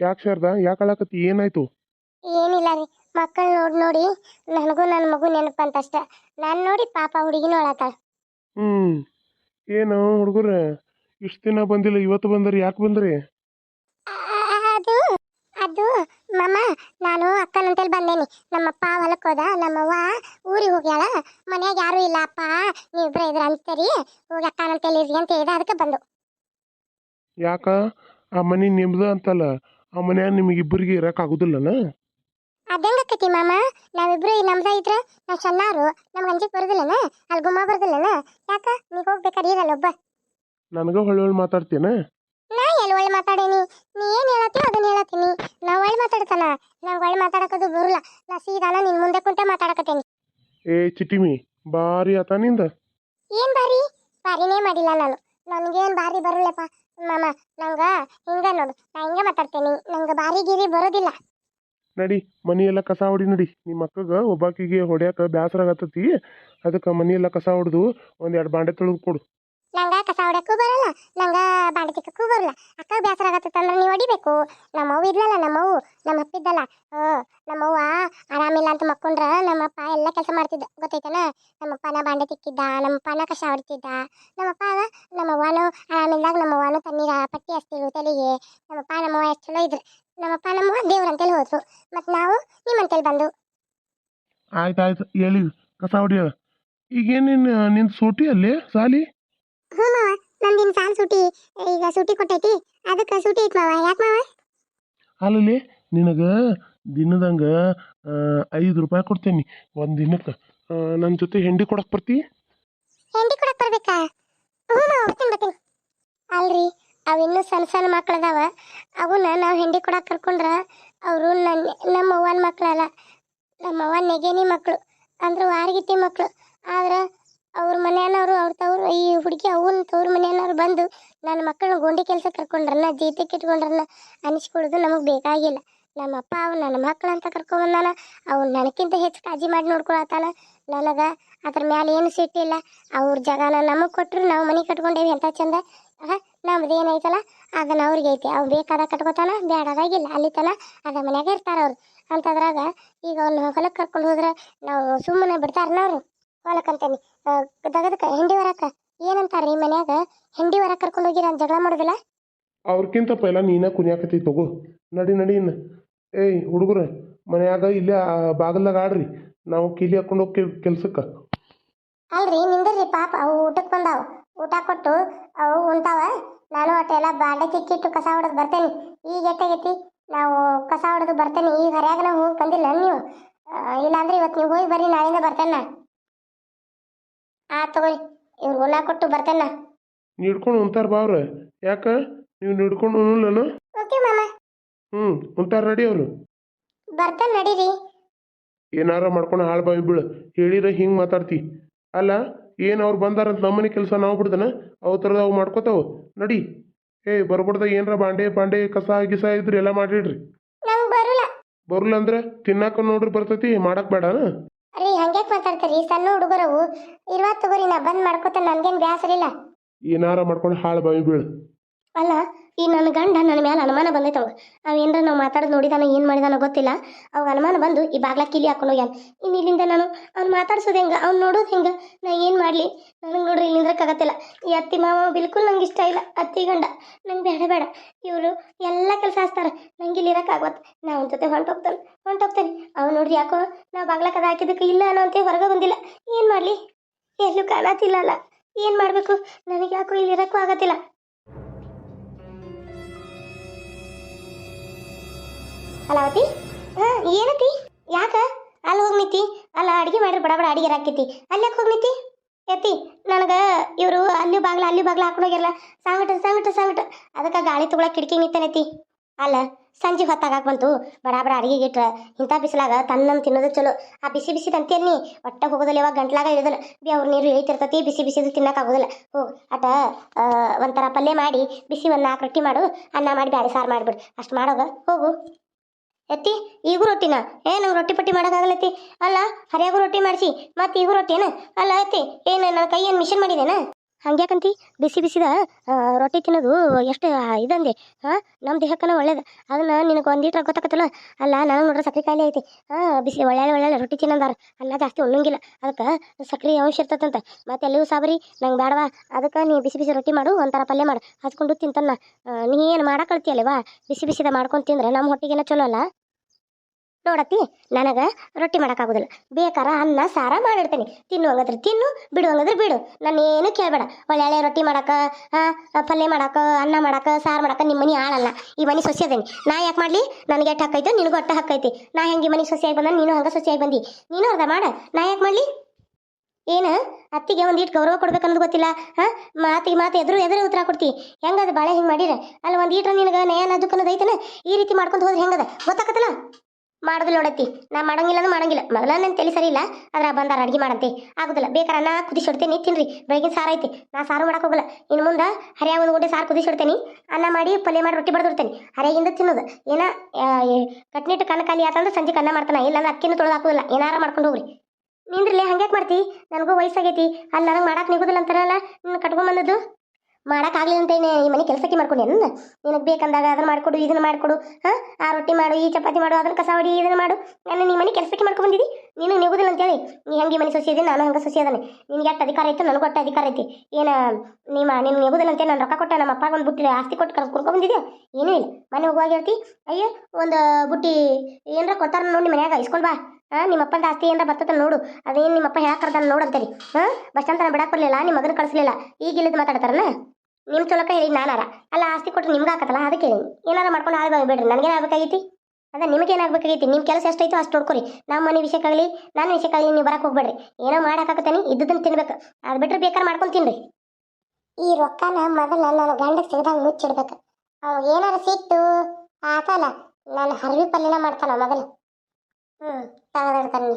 ಯಾಕೆ ಶಾರದಾ? ಯಾಕೆ ಅಳಕತ್ತಿ? ಏನಾಯ್ತು? ಏನಿಲ್ಲ ರೀ. ಮಕ್ಕಳು ನೋಡಿ ನೋಡಿ. ನನಗೂ ನನ್ನ ಮಗು ನೆನಪಂತ ಅಷ್ಟೇ ನಾನು ನೋಡಿ ಪಾಪ ಹುಡುಗಿನೂ ಅಳತಾಳ. ಹ್ಞೂ ಏನು ಹುಡುಗರ ಇಷ್ಟು ದಿನ ಬಂದಿಲ್ಲ ಇವತ್ತು ಬಂದ್ರಿ ಯಾಕೆ ಬಂದ್ರಿ? ಅದು ಅದು ಮಮ್ಮ ನಾನು ಅಕ್ಕನಂತೇಳಿ ಬಂದೇನಿ. ನಮ್ಮಪ್ಪ ಹೊಲಕ್ಕೆ ಹೋದ ನಮ್ಮವ್ವ ಊರಿಗೆ ಹೋಗ್ಯಾಳ. ಮನ್ಯಾಗ ಯಾರೂ ಇಲ್ಲ ಅಪ್ಪ ನೀವಿಬ್ರು ಇದ್ರ ಅಂತೀರಿ ಹೋಗಿ ಅಕ್ಕನಂತೇಳಿ ಇರ್ರಿ ಅಂತ ಹೇಳಿದ ಅದಕ್ಕೆ ಬಂದು. ಯಾಕ? ಆ ಮನೆ ನಿಮ್ದು ಅಂತಲ್ಲ ಆ ಮನ್ಯಾಗ ನಿಮಗಿಬ್ಬರಿಗೆ ಇರೋಕ್ಕಾಗೋದಿಲ್ಲನ ಅದಂಗಕ್ಕತಿ ಮಾಮ? ನಾವಿಬ್ರು ಈ ನಮ್ದ ಇದ್ರ ನಾವು ಚೆನ್ನಾರು ನಮ್ಗೆ ಅಂಜಿಕ್ ಬರೋದಿಲ್ಲನ? ಅಲ್ಲಿ ಗುಮ್ಮ ಬರೋದಿಲ್ಲನ? ಯಾಕ? ನೀ ಹೋಗ್ಬೇಕಾದ್ರೆ ಇರಲ್ಲ ಒಬ್ಬ. ನನಗೂ ಹೊಳ್ಳಿ ಹೊಳ್ಳಿ ಮಾತಾಡ್ತೇನೆ ಎಲ್ಲಿ ಒಳ್ಳೆ ಮಾತಾಡೇನಿ. ನೀ ಏನು ಹೇಳತ್ತೀವ ಅದನ್ನ ಹೇಳತ್ತೀನಿ. ನಾ ಒಳ್ಳೆ ಮಾತಾಡ್ತಾನ. ನಂಗೆ ಒಳ್ಳೆ ಮಾತಾಡಕದು ಬರಲ್ಲ. ನಾ ಸೀದಾನ ನಿನ್ ಮುಂದೆ ಕುಂಟೆ ಮಾತಾಡಕತ್ತೇನಿ. ಏ ಚಿಟಿಮಿ ಬಾರಿ ಆತ ನಿಂದ. ಏನ್ ಬಾರಿ ಬಾರಿನೇ ಮಾಡಿಲ್ಲ ನಾನು. ನನಗೇನು ಬಾರಿ ಬರಲ್ಲಪ್ಪ. ಮಾಮ ನಂಗ ಹಿಂಗ ನೋಡು. ನಾ ಹಿಂಗ ಮಾತಾಡ್ತೇನಿ. ನಂಗೆ ಬಾರಿ ಗಿರಿ ಬರೋದಿಲ್ಲ. ನಡಿ ಮನಿ ಎಲ್ಲ ಕಸ ಹೊಡಿ ನಡಿ. ನಿಮ್ಮ ಮಕ್ಕಗೆ ಒಬ್ಬಾಕಿಗೆ ಹೊಡ್ಯಾಕ ಬ್ಯಾಸರ ಆಗತ್ತತಿ ಅದಕ್ಕೆ ಮನಿ ಎಲ್ಲ ಕಸ ಹೊಡೆದು ಒಂದೆರಡು ಎರಡು ಬಾಂಡೆ ತೊಳೆದು ಕೊಡು. ನಂಗ ಕಸ ಹೊಡ್ಯಕ್ಕೂ ಬರಲ್ಲ, ನಂಗೆ ಬಾಂಡೆ ತಿಕ್ಕಕ್ಕೂ ಬರಲ್ಲ. ಅಕ್ಕ ಬೇಸರ ಆಗತ್ತಂದ್ರೆ ನೀವು ಹೊಡಿಬೇಕು. ನಮ್ಮವ್ವ ಇದ್ಲಲ್ಲ, ನಮ್ಮವ್ವ ನಮ್ಮ ಅಪ್ಪ ಇದ್ದಲ್ಲ ಹ್ಞೂ ನಮ್ಮವ್ವ ಆರಾಮಿಲ್ಲ ಅಂತ ಮಕ್ಕೊಂಡ್ರ ನಮ್ಮಪ್ಪ ಎಲ್ಲ ಕೆಲಸ ಮಾಡ್ತಿದ್ದ, ಗೊತ್ತೈತನ? ನಮ್ಮಪ್ಪನ ಬಾಂಡೆ ತಿಕ್ಕಿದ್ದ ನಮ್ಮಪ್ಪನ ಕಸ ಹೊಡಿತಿದ್ದ ನಮ್ಮಪ್ಪ ನಮ್ಮವ್ವನು ಆರಾಮಿಲ್ದಾಗ ನಮ್ಮವ್ವನು ತಣ್ಣೀರ ಪಟ್ಟಿ ಹಚ್ತಿರು ತಲೆಗೆ. ನಮ್ಮಪ್ಪ ನಮ್ಮವ್ವ ಎಷ್ಟು ಚಲೋ ಇದ್ರು. ನಮ್ಮಪ್ಪ ನಮ್ಮವ್ವ ದೇವ್ರಂತೇಳಿ ಹೋದ್ರು. ಮತ್ತು ನಾವು ನಿಮ್ಮಂತೇಳಿ ಬಂದು. ಆಯ್ತು ಆಯ್ತು. ಹೇಳಿ, ಕಸ ಹೊಡಿಯ. ಈಗೇನು ನಿನ್ನ ಸೂಟಿ ಅಲ್ಲಿ ಸಾಲಿ? ಹ್ಞೂ ಮಾವ ನಂದಿನ ಸಾಲ್ ಸೂಟಿ ಈಗ ಸೂಟಿ ಕೊಟ್ಟೈತಿ ಅದಕ್ಕೆ ಸೂಟಿ ಐತಿ ಮಾವ ಯಾಕೆ ಮಾವ? ಅಲ್ಲಿ ನಿನಗೆ ದಿನದಂಗ ಐದು ರೂಪಾಯಿ ಕೊಡ್ತೇನೆ ಒಂದು ದಿನಕ್ಕೆ. ನನ್ನ ಜೊತೆ ಹೆಂಡಿ ಕೊಡಕ್ಕೆ ಬರ್ತಿ? ಹೆಂಡಿ ಕೊಡಕ್ಕೆ ಬರ್ಬೇಕಾ? ಹ್ಞೂ ಮಾವ ಬರ್ತೀನಿ ಬರ್ತೀನಿ. ಅಲ್ರಿ ಅವಿನ್ನೂ ಸಣ್ಣ ಸಣ್ಣ ಮಕ್ಕಳದಾವ ಅವನ್ನ ನಾವು ಹೆಂಡಿ ಕೊಡಕ್ಕೆ ಕರ್ಕೊಂಡ್ರೆ ಅವರು ನನ್ನ ನಮ್ಮ ಅವ್ವನ ಮಕ್ಕಳಲ್ಲ ನಮ್ಮ ಅವ್ವ ನೆಗೆನಿ ಮಕ್ಕಳು ಅಂದ್ರೆ ವಾರಗಿತ್ತಿ ಮಕ್ಕಳು ಆದ್ರೆ ಅವ್ರ ಮನೆಯವರು ಅವ್ರ ತವ್ರು, ಈ ಹುಡುಗಿ ಅವನ ತವ್ರ ಮನೆಯವರು ಬಂದು ನನ್ನ ಮಕ್ಕಳನ್ನ ಗೋಂಡಿ ಕೆಲಸ ಕರ್ಕೊಂಡ್ರನ್ನ ಜೀತಕ್ಕೆ ಇಟ್ಕೊಂಡ್ರನ್ನ ಅನಿಸ್ಕೊಳ್ಳೋದು ನಮಗೆ ಬೇಕಾಗಿಲ್ಲ. ನಮ್ಮ ಅಪ್ಪ ಅವ್ ನನ್ನ ಮಕ್ಕಳಂತ ಕರ್ಕೊಂಬಂದಾನ ಅವ್ನು ನನಗಿಂತ ಹೆಚ್ಚು ಕಾಜಿ ಮಾಡಿ ನೋಡ್ಕೊಳತ್ತಾನ. ನನಗೆ ಅದ್ರ ಮೇಲೆ ಏನು ಸಿಟ್ಟಿಲ್ಲ ಅವ್ರ ಜಾಗನ ನಮಗೆ ಕೊಟ್ಟರು ನಾವು ಮನೆ ಕಟ್ಕೊಂಡೇವಿ ಅಂತ ಚಂದ. ನಮ್ದು ಏನೈತಲ್ಲ, ಅದನ್ನ ಅವ್ರಿಗೆ ಐತಿ. ಅವ್ನು ಬೇಕಾದಾಗ ಕಟ್ಕೋತಾನ ಬೇಡದಾಗಿಲ್ಲ ಅಲ್ಲಿ ತನ ಅದ ಮನ್ಯಾಗ ಇರ್ತಾರ ಅವ್ರು. ಅಂತದ್ರಾಗ ಈಗ ಅವ್ನ ಹೊಲಕ್ಕೆ ಕರ್ಕೊಂಡು ಹೋದ್ರೆ ನಾವು ಸುಮ್ಮನೆ ಬಿಡ್ತಾರನ ಅವ್ರು? ಹೊಲಕ್ಕೆ ಅಂತೇನಿ. ದಗದಕ್ಕೆ ಹೆಂಡಿ ಬರಕ್ಕೆ ಏನಂತಾರೆ ರೀ ಮನ್ಯಾಗ? ಹೆಂಡಿ ವರಕ್ಕೆ ಕರ್ಕೊಂಡು ಹೋಗಿ ನಾನು ಜಗಳ ಮಾಡೋದಿಲ್ಲ? ಅವ್ರಕ್ಕಿಂತ ಪೈಲ ನೀನ ಕುನಿಯಾಕತಿ ತಗೋ. ನಡಿ ನಡಿ ಇನ್ನು. ಏಯ್ ಹುಡುಗರ ಮನ್ಯಾಗ ಇಲ್ಲೇ ಬಾಗಲ್ದಾಗ ಆಡ್ರಿ. ನಾವು ಕೀಲಿ ಹಾಕೊಂಡು ಹೋಗಿ ಕೆಲ್ಸಕ್ಕೆ. ಅಲ್ರಿ ನಿಂದ್ರಿ ಪಾಪ. ಅವು ಊಟಕ್ಕೆ ಬಂದಾವ. ಊಟ ಕೊಟ್ಟು ಅವು ಉಂಟಾವ ನಾನು ಒಟ್ಟು ಎಲ್ಲ ಬಾಂಡೆ ಕಿಕ್ಕಿಟ್ಟು ಕಸ ಹೊಡೆದು ಬರ್ತೇನೆ. ಈಗ ಎಟ್ಟಾಗೈತಿ ನಾವು ಕಸ ಹೊಡೆದು ಬರ್ತೇನೆ. ಈಗ ಹರ್ಯಾಗ ನಾವು ಹೋಗಿ ಬಂದಿಲ್ಲ ನೀವು. ಇಲ್ಲಾಂದ್ರೆ ಇವತ್ತು ನೀವು ಹೋಗಿ ಬರ್ರಿ ನಾಳೆಯಿಂದ ಬರ್ತೇನೆ. ಆ ತಗೋರಿ. ಇವ್ರು ಉಣ್ಣ ಕೊಟ್ಟು ಬರ್ತೇನೆ ನಾ. ನೀಡ್ಕೊಂಡು ಉಂತಾರ ಬಾವ್ರ ಯಾಕ? ನೀವು ನಿಡ್ಕೊಂಡು ಉಣ್ಣಲ್ಲನು ಓಕೆ ಮಾಮ. ಹ್ಞೂ ಉಂತಾರ ರೆಡಿ ಅವರು. ಬರ್ತೇನೆ ನಡೀರಿ. ಏನಾರ ಮಾಡ್ಕೊಂಡು ಹಾಳು ಬಾವಿ ಬೀಳು ಹೇಳಿರ ಹಿಂಗೆ ಮಾತಾಡ್ತಿ. ಅಲ್ಲ ಏನು ಅವ್ರು ಬಂದಾರಂತ ನಮ್ಮನೆ ಕೆಲಸ ನಾವು ಬಿಡ್ದನ? ಅವು ಥರದ ಅವು ಮಾಡ್ಕೋತಾವ. ನಡಿ. ಏಯ್ ಬರ್ಬಾರ್ದ ಏನರ ಬಾಂಡೆ ಬಾಂಡೆ ಕಸ ಗಿಸ ಇದ್ರೆ ಎಲ್ಲ ಮಾಡಿಡ್ರಿ. ನಂಗೆ ಬರಲ್ಲ. ಬರಲ್ಲ ಅಂದ್ರೆ ತಿನ್ನಾಕ ನೋಡ್ರಿ ಬರ್ತೈತಿ ಮಾಡಕ್ ಬೇಡನ? ರೀ ಹಂಗ್ಯಾಕ್ ಮಾತಾಡ್ತೀರಿ? ಸಣ್ಣ ಹುಡುಗರವು. ಇರುವತ್ತು ತಗೋರಿ, ನಾ ಬಂದ್ ಮಾಡ್ಕೋತ ನನ್ಗೇನ್ ಬ್ಯಾಸರಿಲ್ಲ. ಏನಾರ ಮಾಡ್ಕೊಂಡು ಹಾಳು ಬಾವಿ ಬೀಳು. ಅಲ್ಲ, ಈ ನನ್ನ ಗಂಡ ನನ್ನ ಮೇಲೆ ಅನುಮಾನ ಬಂದೈತೆ ಅವಾಗ. ಅವ ಏನ್ರ ನಾವು ಮಾತಾಡೋದು ನೋಡಿದಾನ, ಏನು ಮಾಡಿದಾನೋ ಗೊತ್ತಿಲ್ಲ. ಅವಾಗ ಅನುಮಾನ ಬಂದು ಈ ಬಾಗ್ಲ ಕಿಲಿ ಹಾಕೊಂಡು ಹೋಗ್ಯಾನ. ಇನ್ನು ಇಲ್ಲಿಂದ ನಾನು ಅವ್ನು ಮಾತಾಡ್ಸೋದು ಹೆಂಗೆ? ಅವ್ನು ನೋಡೋದು ಹೆಂಗೆ? ನಾ ಏನು ಮಾಡಲಿ? ನನಗೆ ನೋಡ್ರಿ ಇಲ್ಲಿ ನಿಂದ್ರಕ್ಕಾಗತ್ತಿಲ್ಲ. ಈ ಅತ್ತಿ ಮಾವ ಬಿಲ್ಕುಲ್ ನಂಗೆ ಇಷ್ಟ ಇಲ್ಲ. ಅತ್ತಿ ಗಂಡ, ನಂಗೆ ಬೇಡ ಬೇಡ ಇವರು ಎಲ್ಲ ಕೆಲಸ ಹಚ್ತಾರೆ ನಂಗೆ ಇಲ್ಲಿ ಇರೋಕ್ಕಾಗತ್ತೆ ನಾ ಅವನ ಜೊತೆ ಹೊಂಟೋಗ್ತಾನೆ ಹೊಂಟೋಗ್ತಾನೆ. ಅವ್ನು ನೋಡ್ರಿ ಯಾಕೋ ನಾ ಬಾಗ್ಲ ಕದ ಹಾಕಿದ್ದಕ್ಕೆ ಇಲ್ಲ ಅನ್ನೋ ಅಂತ ಹೊರಗೆ ಬಂದಿಲ್ಲ. ಏನು ಮಾಡಲಿ? ಎಲ್ಲೂ ಕಾಣತಿಲ್ಲ ಅಲ್ಲ. ಏನು ಮಾಡಬೇಕು? ನನಗೆ ಯಾಕೋ ಇಲ್ಲಿ ಇರಕ್ಕೂ ಆಗತ್ತಿಲ್ಲ. ಅಲಾವತಿ ಹಾ ಏನತಿ? ಯಾಕ? ಅಲ್ಲಿ ಹೋಗಿ ಅಲ್ಲ, ಅಡಿಗೆ ಮಾಡಿರಿ, ಬಡ ಬಡ ಅಡಿಗೆ ಹಾಕೈತಿ ಅಲ್ಲಿ ಯಾಕೆ ಹೋಗಿ ನಿಂತಿ ಎತ್ತಿ ನನಗೆ ಇವರು ಅಲ್ಲಿ ಬಾಗ್ಲ ಅಲ್ಲಿ ಬಾಗ್ಲ ಹಾಕೊಂಡು ಹೋಗಿರಲ್ಲ ಸಾಂಗಟ ಸಾಂಗಟ ಸಾಂಗಟ ಅದಕ್ಕೆ ಗಾಳಿ ತಗೊಳಕ್ ಕಿಟಕಿ ನಿಂತನೈತಿ ಅಲ್ಲ, ಸಂಜೆ ಹೊತ್ತಾಗ ಬಂತು. ಬಡ ಬಡ ಅಡಿಗೆ ಇಟ್ರ. ಇಂಥ ಬಿಸಿಲಾಗ ತನ್ನ ತಿನ್ನೋದು ಚಲೋ. ಆ ಬಿಸಿ ಬಿಸಿ ತಂತಿಯಲ್ಲಿ ಒಟ್ಟ ಹೋಗೋದಿಲ್ಲ ಯಾವಾಗ ಗಂಟ್ಲಾಗ ಇಳಿದಲ್ಲ ಬಿ ಅವ್ರ ನೀರು ಇಳಿತಿರ್ತತಿ, ಬಿಸಿ ಬಿಸಿದು ತಿನ್ನಕ್ಕಾಗೋದಿಲ್ಲ ಹೋಗಿ ಅಟ ಒಂಥರ ಪಲ್ಯ ಮಾಡಿ, ಬಿಸಿ ಒಂದು ನಾಲ್ಕು ರೊಟ್ಟಿ ಮಾಡು, ಅನ್ನ ಮಾಡಿ, ಬ್ಯಾಳೆ ಸಾರು ಮಾಡಿಬಿಡು. ಅಷ್ಟು ಮಾಡೋಗ, ಹೋಗು. ಎತ್ತಿ, ಈಗೂ ರೊಟ್ಟಿನ? ಏನು ರೊಟ್ಟಿ ಪಟ್ಟಿ ಮಾಡೋಕ್ಕಾಗಲ್ಲತ್ತಿ? ಅಲ್ಲ, ಹರಿಯಾಗೂ ರೊಟ್ಟಿ ಮಾಡಿಸಿ, ಮತ್ತೆ ಈಗೂ ರೊಟ್ಟಿನ ಅಲ್ಲ, ಎತ್ತಿ, ಏನು ನನ್ನ ಕೈ ಏನು ಮಿಷನ್ ಮಾಡಿದೇನ? ಹಂಗ್ಯಾಕಂತಿ? ಬಿಸಿ ಬಿಸಿದ ರೊಟ್ಟಿ ತಿನ್ನೋದು ಎಷ್ಟು ಇದಂದೆ ಹಾಂ ನಮ್ಮ ದೇಹಕ್ಕನ ಒಳ್ಳೇದು. ಅದನ್ನ ನಿನಗೆ ಒಂದೀಟ್ರ ಗೊತ್ತಾಗತ್ತಲ್ಲ ಅಲ್ಲ ನಾನು ನೋಡ್ರೆ ಸಕ್ಕರೆ ಕಾಯಿಲೆ ಐತಿ. ಹಾಂ ಬಿಸಿ ಒಳ್ಳೆ ಒಳ್ಳೆ ರೊಟ್ಟಿ ತಿನ್ನಂದಾರ. ಅನ್ನ ಜಾಸ್ತಿ ಉಣ್ಣಂಗಿಲ್ಲ. ಅದಕ್ಕೆ ಸಕ್ಕರೆ ಅಂಶ ಇರ್ತದಂತ ಮತ್ತೆ ಎಲ್ಲಿಯೂ ಸಾಬರಿ? ನಂಗೆ ಬೇಡವಾ ಅದಕ್ಕೆ ನೀ ಬಿಸಿ ಬಿಸಿ ರೊಟ್ಟಿ ಮಾಡು, ಒಂಥರ ಪಲ್ಯ ಮಾಡು. ಹಚ್ಕೊಂಡು ತಿಂತನ್ನ. ನೀ ಏನು ಮಾಡಕ್ಕೆ ಕಳ್ತಿಯಲ್ಲವಾ ಬಿಸಿ ಬಿಸಿದ ಮಾಡ್ಕೊಂಡು ತಿಂದ್ರೆ ನಮ್ಮ ಹೊಟ್ಟಿಗೆನ ಚಲೋ ಅಲ್ಲ? ನೋಡತ್ತಿ, ನನಗೆ ರೊಟ್ಟಿ ಮಾಡೋಕ್ಕಾಗೋದಿಲ್ಲ. ಬೇಕಾರ ಅನ್ನ, ಸಾರ ಮಾಡಿಡ್ತೇನೆ. ತಿನ್ನುವಂಗದ್ರೆ ತಿನ್ನು ಬಿಡುವಂಗದ್ರೆ ಬಿಡು. ನಾನೇನು ಕೇಳಬೇಡ. ಒಳ್ಳೆ ರೊಟ್ಟಿ ಮಾಡಕ್ಕೆ ಪಲ್ಯ ಮಾಡಕ್ಕೆ ಅನ್ನ ಮಾಡಕ್ಕೆ ಸಾರು ಮಾಡಕ್ಕೆ ನಿಮ್ಮ ಮನೆ ಆಳಲ್ಲ. ಈ ಮನೆ ಅದೇನಿ. ನಾ ಯಾಕೆ ಮಾಡಲಿ? ನನಗೆ ಎಷ್ಟು ಹಕ್ಕೈತೆ ನಿನಗೂ ಒಟ್ಟು ಹಕ್ಕೈತಿ ನಾ ಹೆಂಗೆ ಈ ಮನೆ ಸೊಸೆಯಾಗಿ ಬಂದ, ನೀನು ಹಂಗೆ ಸೊಸೆಯಾಗಿ ಬಂದಿ? ನೀನು ಅರ್ಧ ಮಾಡ. ನಾ ಯಾಕೆ ಮಾಡಲಿ? ಏನು? ಅತ್ತಿಗೆ ಒಂದ್ ಇಟ್ ಗೌರವ ಕೊಡ್ಬೇಕನ್ನೋದು ಗೊತ್ತಿಲ್ಲ ಹಾಂ ಮಾತಿಗೆ ಮಾತು ಎದುರು ಎದುರು ಉತ್ತರ ಕೊಡ್ತಿ. ಹೆಂಗದ ಬಾಳೆ ಹಿಂಗೆ ಮಾಡಿರ? ಅಲ್ಲ ಒಂದು ಈಟ್ರ ನಿನಗೆ ನಯನ ದುಃಖನದ ಐತನ? ಈ ರೀತಿ ಮಾಡ್ಕೊಂಡು ಹೋದ್ರೆ ಹೆಂಗದ? ಗೊತ್ತಾಕತ್ತಲ್ಲ ಮಾಡೋದಿಲ್ಲ ನೋಡತ್ತಿ. ನಾ ಮಾಡಂಗಿಲ್ಲ ಅಂದ್ರೆ ಮಾಡಂಗಿಲ್ಲ. ಮೊದಲ ನನ್ನ ತಲೆ ಸರಿ ಇಲ್ಲ, ಅದ್ರ ಬಂದಾರ ಅಡ್ಗೆ ಮಾಡಂತೆ. ಆಗುದಿಲ್ಲ. ಬೇಕಾರ ಅನ್ನ ಕುದಿಸಿಡ್ತೇನೆ, ತಿನ್ರಿ. ಬೆಳಗಿನ ಸಾರು ಐತಿ. ನಾ ಸಾರು ಮಾಡಕ್ ಹೋಗಲ್ಲ. ಇನ್ನು ಮುಂದೆ ಹರಿಯಾಗ ಒಂದು ಊಟ ಸಾರು ಕುದಿಸಿಡ್ತೇನೆ. ಅನ್ನ ಮಾಡಿ, ಪಲ್ಯ ಮಾಡಿ ರೊಟ್ಟಿ ಬಡದಿರ್ತೇನಿ ಹರಿಯಾಗಿಂದ ತಿನ್ನೋದು. ಏನ ಕಟ್ನಿಟ್ಟು ಕಣ್ಣ ಖಾಲಿ ಆತಂದ್ರೆ ಸಂಜೆ ಅನ್ನ ಮಾಡ್ತಾನ. ಇಲ್ಲಾಂದ್ರೆ ಅಕ್ಕಿನ ತೊಳೆದು ಹಾಕುದಿಲ್ಲ. ಏನಾರ ಮಾಡ್ಕೊಂಡು ಹೋಗ್ರಿ. ನಿಂದ್ರಲ್ಲೇ ಹಂಗ್ಯಾಕ್ ಮಾಡ್ತಿ? ನನಗೂ ವಯಸ್ಸಾಗೈತಿ. ಅಲ್ಲಿ ನನಗೆ ಮಾಡಕ್ಕೆ ನಿಗುದಿಲ್ಲ ಅಂತಾರಲ್ಲ ನಿನ್ನ ಕಟ್ಕೊಂಡ್ ಮಾಡಕ್ ಅಂತೇನೆ ಅಂತ ಏನೇ ಈ ಮನೆ ಕೆಲಸಕ್ಕೆ ಮಾಡ್ಕೊಂಡೇನು ನಿನಗೆ ಬೇಕಂದಾಗ ಅದನ್ನ ಮಾಡ್ಕೊಡು ಇದನ್ನ ಮಾಡ್ಕೊಡು. ಹಾ, ಆ ರೊಟ್ಟಿ ಮಾಡು, ಈ ಚಪಾತಿ ಮಾಡು ಅದನ್ನ ಕಸಾವಡಿ ಹೊಡಿ ಇದನ್ನ ಮಾಡು. ನಾನು ನಿಮ್ಮ ಮನೆ ಕೆಲಸಕ್ಕೆ ಮಾಡ್ಕೊಂಡು ಬಂದಿದ್ದಿ ನೀನು ನಿಗುದಿಲ್ಲ ಅಂತೇಳಿ. ನೀ ಹೆಂಗೆ ಮನೆ ಸೊಸಿ ಇದೀನಿ ನಾನು ಹಂಗೆ ಸೊಸಿ ಅದಾನೆ. ನಿನ್ಗೆ ಎಷ್ಟು ಅಧಿಕಾರ ಐತೆ, ನನಗೂ ಅಷ್ಟು ಅಧಿಕಾರ ಐತಿ. ಏನ ನಿಮ್ಮ ನಿನ್ನ ನಿಗುದಿಲ್ಲ ಅಂತೇಳಿ, ನಾನು ರೊಕ್ಕ ಕೊಟ್ಟ, ನಮ್ಮ ಅಪ್ಪ ಒಂದು ಬುಟ್ಟಿ ಆಸ್ತಿ ಕೊಟ್ಟು ಕರ್ಕೊಂಡು ಬಂದಿದ್ಯಾ? ಏನೂ ಇಲ್ಲ. ಮನೆ ಹೋಗುವಾಗ ಹೇಳ್ತಿ, ಅಯ್ಯೋ, ಒಂದು ಬುಟ್ಟಿ ಏನರ ಕೊಡ್ತಾರ ನೋಡಿ ಮನ್ಯಾಗ, ಇಸ್ಕೊಂಡ್ ಬಾ. ಹಾ ನಿಮ್ಮ ಅಪ್ಪನ ಆಸ್ತಿ ಏನಾರ ಬರ್ತದ ನೋಡು. ಅದೇನು ನಿಮ್ಮಪ್ಪ ಹೇಳಕ್ಕರ್ದ ನೋಡು ಅಂತೇಳಿ. ಹಾ ಬಸ್ ಸ್ಟ್ಯಾಂಡ್ ತನ ಬರಲಿಲ್ಲ ನಿಮ್ಮ ಮಗನ ಕಳಿಸ್ಲಿಲ್ಲ. ಈಗ ಇಲ್ಲದ ಮಾತಾಡ್ತಾರನ? ನಿಮ್ಮ ಚೊಲಕ ಹೇಳಿ, ನಾನಾರ. ಅಲ್ಲ, ಆಸ್ತಿ ಕೊಟ್ಟರೆ ನಿಮ್ಗೆ ಹಾಕತ್ತಲ್ಲ ಅದಕ್ಕೆ ಏನಾರ ಮಾಡ್ಕೊಂಡು ಹಾಳು ಬಿಡ್ರಿ, ನನಗೇನು ಆಗ್ಬೇಕಾಗೈತಿ? ಅದ ನಿಮಗೆ ಏನಾಗಬೇಕಾಗೈತಿ ನಿಮ್ಮ ಕೆಲಸ ಎಷ್ಟೈತೋ ಅಷ್ಟು ನೋಡ್ಕೊರಿ. ನಮ್ಮ ಮನೆ ವಿಷಯಕ್ಕಾಗಲಿ ನನ್ನ ವಿಷಯಕ್ಕಾಗಲಿ ನೀವು ಬರಕ್ಕೆ ಹೋಗ್ಬೇಡ್ರಿ. ಏನೋ ಮಾಡಕ್ಕಾಗತ್ತೇನಿ ಇದ್ದದನ್ನು ತಿನ್ಬೇಕು. ಅದು ಬಿಟ್ಟರೆ ಬೇಕಾದ್ರೆ ಮಾಡ್ಕೊಂಡು ತಿನ್ರಿ. ಈ ರೊಕ್ಕನ ಮೊದಲ ನನ್ನ ಗಂಡಕ್ಕೆ ಸಿಗದಾಗ ಮುಚ್ಚಿಡ್ಬೇಕು. ಅವಾಗ ಏನಾರ ಸಿಟ್ಟು ಆತಲ್ಲ ನಾನು ಹರಿವಿ ಪಲ್ಯನ ಮಾಡ್ತಾನ ಮೊದಲು. ಹ್ಞೂ ತಗದಿಡ್ತಾನೆ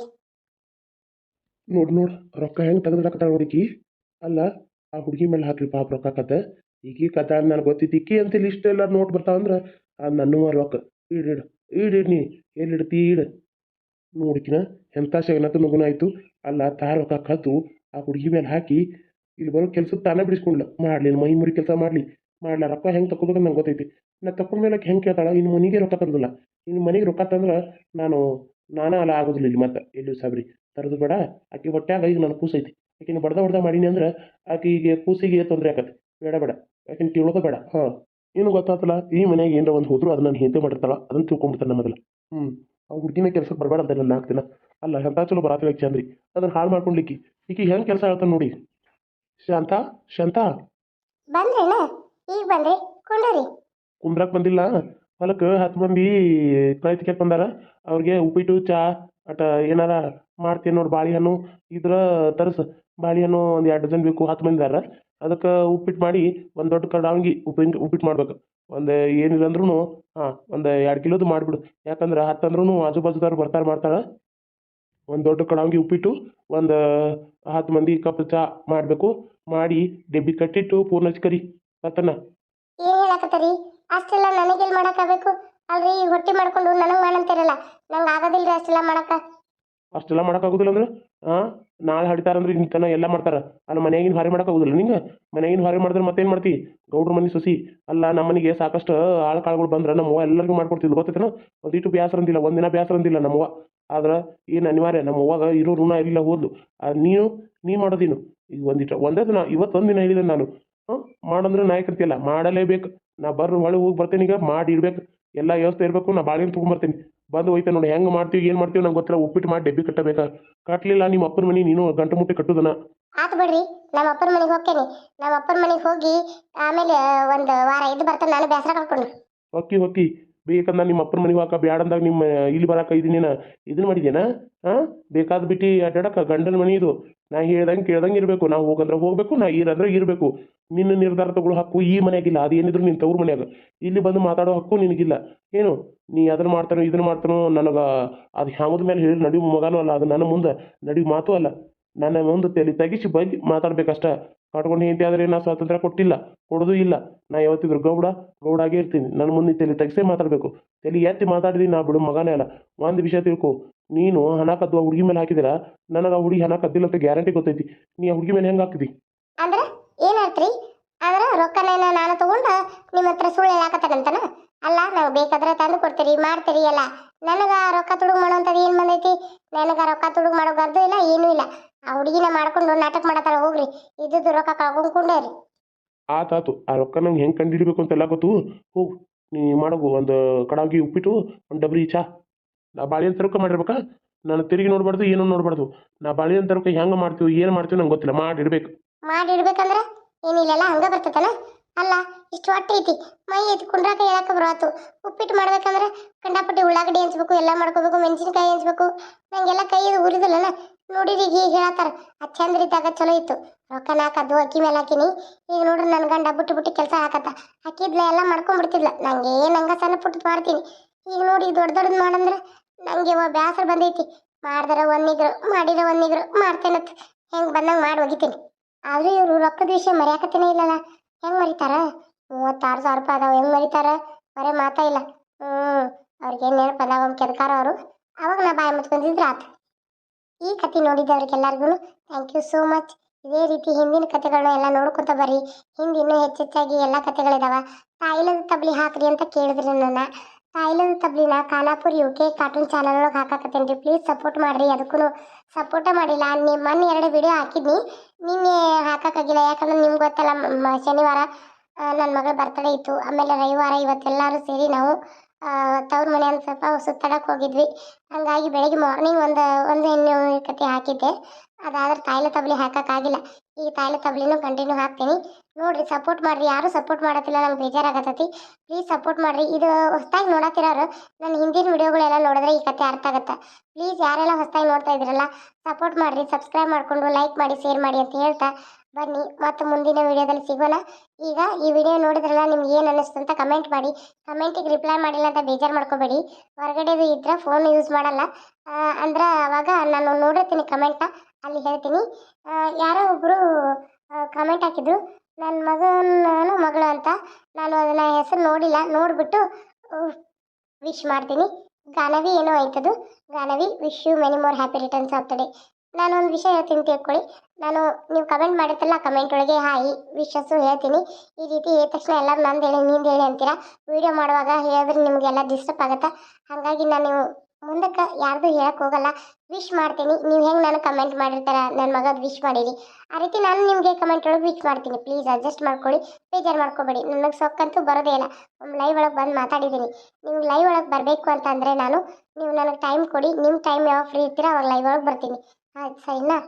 ನೋಡ್ ನೋಡ್, ರೊಕ್ಕ ಹೆಂಗ್ ತೆಗೆದಿಡಕತ್ತಾಳ ಹುಡುಗಿ ಅಲ್ಲ, ಆ ಹುಡುಗಿ ಮೇಲೆ ಹಾಕ್ರಿ ಪಾಪ ರೊಕ್ಕ ಕತ್ತ ಈಕಿ ಕಥ ನನಗೆ ಗೊತ್ತಿತ್ತು ಅಂತೇಳಿ ಅಂತ ಎಲ್ಲ ನೋಟ್ ಬರ್ತಾವಂದ್ರೆ ಅದು ನನ್ನ ರೊಕ್ಕ. ಇಡ್ ಇಡ್ ನೀ, ಎಲ್ಲಿ ಇಡ್ತಿ ಇಡ್ ನೋಡಿಕಿನ ಎಂಥ ಶಗನತ ಮಗುನ ಆಯ್ತು. ಅಲ್ಲ, ತಾ ರೊಕ್ಕ ಕದ್ದು, ಆ ಹುಡುಗಿ ಮೇಲೆ ಹಾಕಿ, ಇಲ್ಲಿ ಬರೋ ಕೆಲ್ಸಕ್ಕೆ ತಾನೇ ಬಿಡಿಸ್ಕೊಂಡ್ಲ. ಮಾಡ್ಲಿ, ಮೈ ಮುರಿ ಕೆಲಸ ಮಾಡ್ಲಿ. ಮಾಡ್ಲ ರೊಕ್ಕ ಹೆಂಗೆ ತಗೋಬೇಕಂತ ನಂಗೆ ಗೊತ್ತೈತಿ. ನಾ ತಕೊಂಡ ಮೇಲೆ ಹೆಂಗೆ ಕೇಳ್ತಾಳ, ಇನ್ನು ಮನೆಗೆ ರೊಕ್ಕ ತಂದಿಲ್ಲ ಇನ್ನು ಮನೆಗೆ ರೊಕ್ಕ ತಂದ್ರೆ ನಾನು, ನಾನೇ ಅಲ್ಲ ಆಗೋದಿಲ್ಲ ಇಲ್ಲಿ ಮತ್ತೆ, ಎಲ್ಲಿ ಸಾಬ್ರಿ. ತರದು ಬೇಡ, ಆಕೆ ಹೊಟ್ಯಾಗ ಈಗ ನಾನು ಕೂಸೈತಿ. ಆಕಿನ ಬಡ್ದ ಬಡ್ದ ಮಾಡೀನಿ ಅಂದ್ರೆ ಆಕಿಗೆ ಕೂಸಿಗೆ ತೊಂದರೆ ಆಕತ್ತೆ ಬೇಡ ಬೇಡ. ಆಕಿನ ಕೇಳೋದು ಬೇಡ. ಹಾಂ. ಏನು ಗೊತ್ತಾತಲ್ಲ, ಈ ಮನೆಯಾಗ ಏನರ ಒಂದು ಹೋದ್ರು ಅದನ್ನ ನಾನು ಹಿಂದೆ ಮಾಡಿರ್ತಾಳ, ಅದನ್ನ ತಿಳ್ಕೊಂಡ್ಬಿಡ್ತಾನೆ ಮೊದಲು. ಹ್ಞೂ ಆ ಹುಡುಗಿನ ಕೆಲಸಕ್ಕೆ ಬರಬೇಡ ಅಂತ ನಾನು ನಾಲ್ಕು ದಿನ. ಅಲ್ಲ ಎಂಥ ಚಲೋ ಬರಾತಿಲ್ಲ ಚಂದ್ರಿ. ಅದನ್ನ ಹಾಳು ಮಾಡ್ಕೊಂಡ್ಲಿಕ್ಕಿ ಈಕಿ. ಹೆಂಗೆ ಕೆಲಸ ಹೇಳ್ತಾನೆ ನೋಡಿ. ಶಾಂತ ಶಾಂತ. ಬಂದ್ರೇನ? ಈಗ ಬಂದ್ರಿ? ಕುಂಡ್ರಿ ಕುಂಡ್ರಕ್ ಬಂದಿಲ್ಲ. ಹೊಲಕ್ಕೆ ಹತ್ತು ಮಂದಿ ಕಾಯಿ ಕೇಳಿ ಬಂದಾರ. ಅವ್ರಿಗೆ ಉಪ್ಪಿಟ್ಟು, ಚಾ, ಅಟ ಏನಾರ ಮಾಡ್ತೀನಿ ನೋಡಿ ಬಾಳೆಹಣ್ಣು ಇದ್ರ ತರ್ಸು ಬಾಳೆಹಣ್ಣು ಒಂದು ಎರಡು ಡಜನ್ ಬೇಕು, ಹತ್ತು ಮಂದಿ ಅದಾರ. ಅದಕ್ಕೆ ಉಪ್ಪಿಟ್ಟು ಮಾಡಿ ಒಂದು ದೊಡ್ಡ ಕಡಾವಂಗಿ ಉಪ್ಪಿಟ್ಟು ಉಪ್ಪಿಟ್ಟು ಮಾಡ್ಬೇಕು. ಒಂದು ಏನಿಲ್ಲ ಅಂದ್ರೂ ಹಾಂ, ಒಂದು ಎರಡು ಕಿಲೋದು ಮಾಡಿಬಿಡು. ಯಾಕಂದ್ರೆ ಹತ್ತು ಅಂದ್ರೂ ಆಜು ಬಾಜುದವ್ರು ಬರ್ತಾರೆ ಮಾಡ್ತಾರೆ. ಒಂದು ದೊಡ್ಡ ಕಡಾವಂಗಿ ಉಪ್ಪಿಟ್ಟು, ಒಂದು ಹತ್ತು ಮಂದಿ ಕಪ್ ಚಾ ಮಾಡಬೇಕು. ಮಾಡಿ ಡೆಬ್ಬಿ ಕಟ್ಟಿಟ್ಟು ಪೂರ್ಣ ಕರಿ. ಆತನ ಏನ್ ಹೇಳಕತ್ತರಿ? ಅಷ್ಟೆಲ್ಲ ನನಗೆಲ್ ಮಾಡಕ್ಕಾಗಬೇಕು? ಅಲ್ರಿ ಹೊಟ್ಟಿ ಮಾಡ್ಕೊಂಡು ನನಗೆ ಮಾಡಂತೀರಲ್ಲ. ನಂಗೆ ಆಗೋದಿಲ್ರಿ ಅಷ್ಟೆಲ್ಲ ಮಾಡಕ ಅಷ್ಟೆಲ್ಲ ಮಾಡೋಕ್ಕಾಗೋದಿಲ್ಲ ಅಂದ್ರೆ? ಹಾಂ ನಾಳೆ ಹಡಿತಾರಂದ್ರೆ ಇನ್ನು ತನ ಎಲ್ಲ ಮಾಡ್ತಾರೆ. ಅಲ್ಲ ಮನೆಯಾಗಿನ ಹೊರೆ ಮಾಡೋಕ್ಕಾಗೋದಿಲ್ಲ. ನಿಂಗೆ ಮನೆಯಾಗಿನ ಹೊರೆ ಮಾಡಿದ್ರೆ ಮತ್ತೇನು ಮಾಡ್ತಿ? ಗೌಡ್ರ ಮನೆ ಸೊಸಿ. ಅಲ್ಲ ನಮ್ಮ ಮನೆಗೆ ಸಾಕಷ್ಟು ಆಳು ಕಾಳುಗಳು ಬಂದ್ರೆ ನಮ್ಮವ್ವ ಎಲ್ಲರಿಗೂ ಮಾಡ್ಕೊಡ್ತಿದ್ಲು. ಗೊತ್ತೈತೇನ? ಒಂದಿಟ್ಟು ಬ್ಯಾಸರಂದಿಲ್ಲ ಒಂದಿನ ಬ್ಯಾಸರಂದಿಲ್ಲ ನಮ್ಮವ್ವ ಆದ್ರೆ ಏನು ಅನಿವಾರ್ಯ? ನಮ್ಮ ಅವ್ವಾಗ ಇರೋ ಋಣ ಇರಲಿಲ್ಲ ಹೋದ್ಲು. ನೀನು ನೀ ಮಾಡೋದೇನು ಈಗ ಒಂದಿಟ್ಟು ಒಂದೇ ದಿನ ಇವತ್ತು ಒಂದಿನ ಹೇಳಿದೆ ನಾನು. ಮಾಡಂದ್ರೆ ನಾಯಕರ್ತಿಯಲ್ಲ ಮಾಡಲೇಬೇಕು. ನಾ ಬರ್ರಿ ಒಳಗೆ ಹೋಗಿ ಬರ್ತೀನಿ ಈಗ ಮಾಡಿ ಇಡ್ಬೇಕು. ಎಲ್ಲ ವ್ಯವಸ್ಥೆ ಇರಬೇಕು ನಾ ಬಾಳಿನ ತೊಗೊಂಬರ್ತೀನಿ ಬಂದು ಹೋಯ್ತೆ ನೋಡಿ ಹೆಂಗೆ ಮಾಡ್ತೀವಿ ಏನು ಮಾಡ್ತೀವಿ ನಂಗೆ ಗೊತ್ತಿಲ್ಲ ಉಪ್ಪಿಟ್ಟು ಮಾಡಿ ಡಬ್ಬಿ ಕಟ್ಟಬೇಕಾ? ಕಟ್ಟಲಿಲ್ಲ ನಿಮ್ಮ ಅಪ್ಪನ ಮನೆ ನೀನು ಗಂಟು ಮುಟ್ಟಿ ಕಟ್ಟುದನ? ಆತು ಬಿಡ್ರಿ ನಮ್ಮ ಅಪ್ಪನ ಮನೆಗೆ ಹೋಗ್ತೇನೆ. ನಮ್ಮ ಅಪ್ಪನ ಮನೆಗೆ ಹೋಗಿ ಆಮೇಲೆ ಒಂದು ವಾರ ಇದು ಬರ್ತೇನೆ ನಾನು ಬೇಸರ ಕಳ್ಕೊಂಡು. ಹೊಕ್ಕಿ ಹೊಕ್ಕಿ. ಬೇಕಂದ್ರೆ ನಿಮ್ಮ ಅಪ್ಪನ ಮನೆಗೆ ಹಾಕ ಬ್ಯಾಡಂದಾಗ ನಿಮ್ಮ ಇಲ್ಲಿ ಬರಾಕ ಇದನ್ನೇನ ಇದನ್ನ ಮಾಡಿದೇನಾ ಹಾಂ ಬೇಕಾದ ಬಿಟ್ಟು ಅಡ್ಡಾಡಕ ಗಂಡನ ಮನೆ ಇದು. ನಾ ಹೇಳ್ದಂಗೆ ಕೇಳ್ದಂಗೆ ಇರಬೇಕು, ನಾ ಹೋಗಂದ್ರೆ ಹೋಗ್ಬೇಕು, ನಾ ಇರಂದ್ರೆ ಇರಬೇಕು. ನಿನ್ನ ನಿರ್ಧಾರ ತಗೊಳ್ಳೋ ಹಕ್ಕು ಈ ಮನೆಯಾಗಿಲ್ಲ ಅದೇನಿದ್ರು ನಿನ್ನ ತವ್ರ ಮನ್ಯಾಗ. ಇಲ್ಲಿ ಬಂದು ಮಾತಾಡೋ ಹಕ್ಕು ನಿನಗಿಲ್ಲ. ಏನು, ನೀ ಅದನ್ನ ಮಾಡ್ತಾನೋ ಇದನ್ನ ಮಾಡ್ತಾನೋ, ನನಗೆ ಅದು ಹ್ಯಾಮದ ಮೇಲೆ ಹೇಳಿ ನಡಿ ಮಗನೂ ಅಲ್ಲ, ಅದು ನನ್ನ ಮುಂದೆ ನಡಿ ಮಾತು ಅಲ್ಲ. ನನ್ನ ಮುಂದೆ ತಲೆ ತೆಗಿಸಿ ಬಗ್ಗೆ ಮಾತಾಡ್ಬೇಕಷ್ಟ. ಕಟ್ಕೊಂಡು ಹೆಂಡತಿ ಆದ್ರೆ ನಾ ಸ್ವಾತಂತ್ರ್ಯ ಕೊಟ್ಟಿಲ್ಲ, ಕೊಡೋದು ಇಲ್ಲ. ನಾ ಯಾವತ್ತಿದ್ರು ಗೌಡ, ಗೌಡಾಗೇ ಇರ್ತೀನಿ. ನನ್ನ ಮುಂದೆ ತಲೆ ತಗಿಸೇ ಮಾತಾಡಬೇಕು. ತಲೆ ಎತ್ತಿ ಮಾತಾಡಿದೀನಿ ನಾ ಬಿಡು ಮಗನೇ ಅಲ್ಲ. ಒಂದು ವಿಷಯ ತಿಳ್ಕೊ. ನೀನು ಹಣ ಕದ್ದು ಆ ಹುಡುಗಿ ಮೇಲೆ ಹಾಕಿದಿರ ನನಗೆ ಆ ಹುಡುಗಿ ಹಣ ಕದ್ದಿಲ್ಲ ಅಂತ ಗ್ಯಾರಂಟಿ ಗೊತ್ತೈತಿ. ನೀ ಆ ಹುಡುಗಿ ಮೇಲೆ ಹೆಂಗೆ ಹಾಕಿದಿ ಅಂದ್ರೆ ಏನಾಯ್ತ್ರಿ ಅಂದ್ರೆ ರೊಕ್ಕನ ನಾನು ತಗೊಂಡ ನಿಮ್ಮ ಹತ್ರ ಸುಳ್ಳು ಹೇಳಾಕತ್ತಾನಂತನ ಅಲ್ಲ ನಾವು ಬೇಕಾದ್ರೆ ತಂದು ಕೊಡ್ತೀರಿ ಮಾಡ್ತೀರಿ ಎಲ್ಲ. ನನಗ ರೊಕ್ಕ ತುಡುಗ್ ಮಾಡೋಂಥದ್ದು ಏನು ಬಂದೈತಿ? ನನಗ ರೊಕ್ಕ ತುಡುಗ್ ಮಾಡೋ ಗರ್ದು ಇಲ್ಲ ಏನೂ ಇಲ್ಲ. ಆ ಹುಡುಗಿನ ಮಾಡ್ಕೊಂಡು ನಾಟಕ ಮಾಡತ್ತಾರ ಹೋಗ್ರಿ. ಇದ್ದದ್ದು ರೊಕ್ಕ ಕಳ್ಕೊಂಡ್ಕೊಂಡೇರಿ ಆತಾತು ಆ ರೊಕ್ಕ ನಂಗೆ ಹೆಂಗೆ ಕಂಡಿಡಬೇಕು ಅಂತೆಲ್ಲ ಗೊತ್ತು? ಹೋಗು ನೀ ಮಾಡೋಗು ಒಂದು ಕಡಾಗಿ ಉಪ್ಪಿಟ್ಟು ಒಂದು ಡಬ್ರಿ ಚಾ. ನಾ ಬಾಳೆಹಣ್ಣು ತರಕ ಮಾಡಿರ್ಬೇಕಾ? ನಾನು ತಿರುಗಿ ನೋಡ್ಬಾರ್ದು, ಏನೂ ನೋಡ್ಬಾರ್ದು. ನಾ ಬಾಳೆಹಣ್ಣು ತರಕ ಹೆಂಗೆ ಮಾಡ್ತೀವಿ, ಏನು ಮಾಡ್ತೀವಿ ನಂಗೆ ಗೊತ್ತಿಲ್ಲ, ಮಾಡಿಡ್ಬೇಕು. ಮಾಡಿಡ್ಬೇಕಂದ್ರೆ ಏನಿಲ್ಲ ಹಂಗ ಬರ್ತೈತನ? ಅಲ್ಲ, ಇಷ್ಟು ಹೊಟ್ಟೆ ಐತಿ, ಮೈ ಐತಿ, ಕುಂಡ್ರಾಕ ಹೇಳಕ ಬರತ್ತು ಉಪ್ಪಿಟ್ಟು ಮಾಡ್ಬೇಕಂದ್ರೆ ಕಂಡಾಪಟ್ಟಿ, ಉಳ್ಳಾಗಡ್ಡಿ ಹಂಚ್ಬೇಕು, ಎಲ್ಲ ಮಾಡ್ಕೋಬೇಕು, ಮೆಣಸಿನ್ಕಾಯಿ ಹಂಚ್ಬೇಕು. ನಂಗೆಲ್ಲ ಕೈ ಇದು ಉರಿದಿಲ್ಲನ? ನೋಡಿರಿ ಈಗ ಹೇಳತ್ತಾರ. ಅದು ಚಂದ್ರ ಇದ್ದಾಗ ಚಲೋ ಇತ್ತು. ರೊಕ್ಕ ನಾಕದ್ದು ಅಕ್ಕಿ ಮೇಲೆ ಹಾಕಿನಿ. ಈಗ ನೋಡ್ರಿ ನನ್ನ ಗಂಡ ಬಿಟ್ಟು ಬಿಟ್ಟು ಕೆಲಸ ಹಾಕತ್ತ. ಹಾಕಿದ್ಲ ಎಲ್ಲ ಮಾಡ್ಕೊಂಡ್ಬಿಡ್ತಿದ್ಲ ನಂಗೆ ಏನು ಹಂಗ ಸಣ್ಣ ಪುಟ್ಟದ್ದು ಮಾಡ್ತೀನಿ. ಈಗ ನೋಡಿ ದೊಡ್ಡ ದೊಡ್ಡದು ಮಾಡಂದ್ರೆ ನಂಗೆ ಒಬ್ಬ ಬೇಸರ ಬಂದೈತಿ. ಮಾಡ್ದಾರ ಒಂದಿದ್ರು ಮಾಡಿರ ಒಂದಿದ್ರು ಮಾಡ್ತೇನತ್ ಹೆಂಗ್ ಬಂದಂಗ ಮಾಡಿ ಒಗಿತೀನಿ ಆದ್ರೂ ಇವ್ರು ರೊಕ್ಕದ ವಿಷಯ ಮರ್ಯಾಕತ್ತೇನೆ ಇಲ್ಲಲ್ಲ. ಹೆಂಗ್ ಮರಿತಾರ? ಮೂವತ್ತಾರು ಸಾವಿರ ರೂಪಾಯಿ ಅದಾವ, ಹೆಂಗ್ ಮರಿತಾರ? ಬರೇ ಮಾತಾ ಇಲ್ಲ. ಹ್ಞೂ ಅವ್ರಿಗೆ ನೆನಪು ಅದಾವ ಕೆದಕಾರ ಅವರು. ಅವಾಗ ನಾ ಬಾಯಿ ಮುಚ್ಕೊಂಡಿದ್ರೆ ಆತ. ಈ ಕತೆ ನೋಡಿದವ್ರಿಗೆಲ್ಲರಿಗೂ ಥ್ಯಾಂಕ್ ಯು ಸೋ ಮಚ್ ಇದೇ ರೀತಿ ಹಿಂದಿನ ಕತೆಗಳನ್ನ ಎಲ್ಲ ನೋಡ್ಕೊತ ಬರ್ರಿ. ಹಿಂದೆ ಇನ್ನೂ ಹೆಚ್ಚೆಚ್ಚಾಗಿ ಎಲ್ಲ ಕತೆಗಳಿದಾವ ತಾಯಿಲದ ತಬ್ಲಿ ಹಾಕ್ರಿ ಅಂತ ಕೇಳಿದ್ರಿ ನನ್ನ ತಾಯಿಲದ ತಬ್ಲಿನ Khanapur U K cartoon channel ಒಳಗೆ ಹಾಕಾಕತ್ತೇನೆ ರೀ ಪ್ಲೀಸ್ ಸಪೋರ್ಟ್ ಮಾಡ್ರಿ ಅದಕ್ಕೂ ಸಪೋರ್ಟ ಮಾಡಿಲ್ಲ. ನಿಮ್ಮ ಮೊನ್ನೆ ಎರಡು ವಿಡಿಯೋ ಹಾಕಿದ್ನಿ. ನಿನ್ನೆ ಹಾಕಕ್ಕಾಗಿಲ್ಲ ಯಾಕಂದ್ರೆ ನಿಮ್ಗೆ ಗೊತ್ತಲ್ಲ ಶನಿವಾರ ನನ್ನ ಮಗಳ ಬರ್ತಡೇ ಇತ್ತು. ಆಮೇಲೆ ರವಿವಾರ ಇವತ್ತೆಲ್ಲರೂ ಸೇರಿ ನಾವು ತವ್ರ ಮನೆ ಅಂತ ಸ್ವಲ್ಪ ಸುತ್ತಾಡಕ್ಕೆ ಹೋಗಿದ್ವಿ. ಹಂಗಾಗಿ ಬೆಳಗ್ಗೆ ಮಾರ್ನಿಂಗ್ ಒಂದು ಒಂದು ಎಣ್ಣೆ ಕತೆ ಹಾಕಿದ್ದೆ. ಅದಾದ್ರೆ ತಾಯಿಲೆ ತಬ್ಲಿ ಹಾಕಕ್ಕಾಗಿಲ್ಲ ಈ ತಾಯಿಲ ತಬ್ಲಿನೂ ಕಂಟಿನ್ಯೂ ಹಾಕ್ತೀನಿ. ನೋಡ್ರಿ ಸಪೋರ್ಟ್ ಮಾಡ್ರಿ. ಯಾರು ಸಪೋರ್ಟ್ ಮಾಡತ್ತಿಲ್ಲ ನಂಗೆ ಬೇಜಾರಾಗತ್ತೈತಿ. ಪ್ಲೀಸ್ ಸಪೋರ್ಟ್ ಮಾಡ್ರಿ. ಇದು ಹೊಸ್ದಾಗಿ ನೋಡತ್ತಿರೋರು ನನ್ನ ಹಿಂದಿನ ವಿಡಿಯೋಗಳೆಲ್ಲ ನೋಡಿದ್ರೆ ಈ ಕತೆ ಅರ್ಥ ಆಗತ್ತೆ. ಪ್ಲೀಸ್ ಯಾರೆಲ್ಲ ಹೊಸ್ದಾಗಿ ನೋಡ್ತಾ ಇದ್ರಲ್ಲ ಸಪೋರ್ಟ್ ಮಾಡ್ರಿ ಸಬ್ಸ್ಕ್ರೈಬ್ ಮಾಡಿಕೊಂಡು ಲೈಕ್ ಮಾಡಿ ಶೇರ್ ಮಾಡಿ ಅಂತ ಹೇಳ್ತಾ ಬನ್ನಿ. ಮತ್ತು ಮುಂದಿನ ವಿಡಿಯೋದಲ್ಲಿ ಸಿಗೋಣ. ಈಗ ಈ ವಿಡಿಯೋ ನೋಡಿದ್ರಲ್ಲ, ನಿಮ್ಗೆ ಏನು ಅನ್ನಿಸ್ತು ಅಂತ ಕಮೆಂಟ್ ಮಾಡಿ. ಕಮೆಂಟಿಗೆ ರಿಪ್ಲೈ ಮಾಡಿಲ್ಲ ಅಂತ ಬೇಜಾರು ಮಾಡ್ಕೋಬೇಡಿ. ಹೊರಗಡೆದು ಇದ್ರೆ ಫೋನ್ ಯೂಸ್ ಮಾಡಲ್ಲ. ಅಂದ್ರೆ ಅವಾಗ ನಾನು ನೋಡಿರ್ತೀನಿ ಕಮೆಂಟ್ನ ಅಲ್ಲಿ ಹೇಳ್ತೀನಿ. ಯಾರೋ ಒಬ್ಬರು ಕಮೆಂಟ್ ಹಾಕಿದ್ರು ನನ್ನ ಮಗನ ಮಗಳು ಅಂತ. ನಾನು ಅದನ್ನ ಹೆಸರು ನೋಡಿಲ್ಲ. ನೋಡಿಬಿಟ್ಟು ವಿಶ್ ಮಾಡ್ತೀನಿ. ಗಾನವಿ ಏನೋ ಆಯ್ತದು. Gaanavi wish you many more happy returns of ನಾನು ಒಂದು ವಿಷಯ ಹೇಳ್ತೀನಿ ತಿಳ್ಕೊಳ್ಳಿ ನಾನು, ನೀವು ಕಮೆಂಟ್ ಮಾಡಿರ್ತಲ್ಲ ಕಮೆಂಟ್ ಒಳಗೆ ಹಾಯ್ ವಿಶಸ್ಸು ಹೇಳ್ತೀನಿ. ಈ ರೀತಿ ಹೇಳಿದ ತಕ್ಷಣ ಎಲ್ಲರೂ ನಂದು ಹೇಳಿ, ನಿಂದು ಹೇಳಿ ಅಂತೀರಾ? ವಿಡಿಯೋ ಮಾಡುವಾಗ ಹೇಳಿದ್ರೆ ನಿಮಗೆಲ್ಲ ಡಿಸ್ಟರ್ಬ್ ಆಗುತ್ತೆ? ಹಾಗಾಗಿ ನಾನು ಮುಂದಕ್ಕೆ ಯಾರ್ದು ಹೇಳಕ್ ಹೋಗಲ್ಲ. ವಿಶ್ ಮಾಡ್ತೀನಿ. ನೀವು ಹೆಂಗೆ ನಾನು ಕಮೆಂಟ್ ಮಾಡಿರ್ತಾರ? ನನ್ನ ಮಗದ ವಿಶ್ ಮಾಡಿರಿ ಆ ರೀತಿ ನಾನು ನಿಮಗೆ ಕಮೆಂಟ್ ಒಳಗೆ ವಿಶ್ ಮಾಡ್ತೀನಿ. ಪ್ಲೀಸ್ ಅಡ್ಜಸ್ಟ್ ಮಾಡ್ಕೊಳ್ಳಿ. ಬೇಜಾರು ಮಾಡ್ಕೋಬೇಡಿ. ನನಗೆ ಸೊಕ್ಕಂತೂ ಬರೋದೇ ಇಲ್ಲ. ಲೈವ್ ಒಳಗೆ ಬಂದು ಮಾತಾಡಿದ್ದೀನಿ ನಿಮ್ಗೆ ಲೈವ್ ಒಳಗೆ ಬರಬೇಕು ಅಂತಂದರೆ ನಾನು, ನೀವು ನನಗೆ ಟೈಮ್ ಕೊಡಿ. ನಿಮ್ಮ ಟೈಮ್ ಯಾವಾಗ ಫ್ರೀ ಇರ್ತೀರ, ಅವಾಗ ಲೈವ್ ಒಳಗೆ ಬರ್ತೀನಿ. ಆಯ್ತು, ಸರಿನಾ?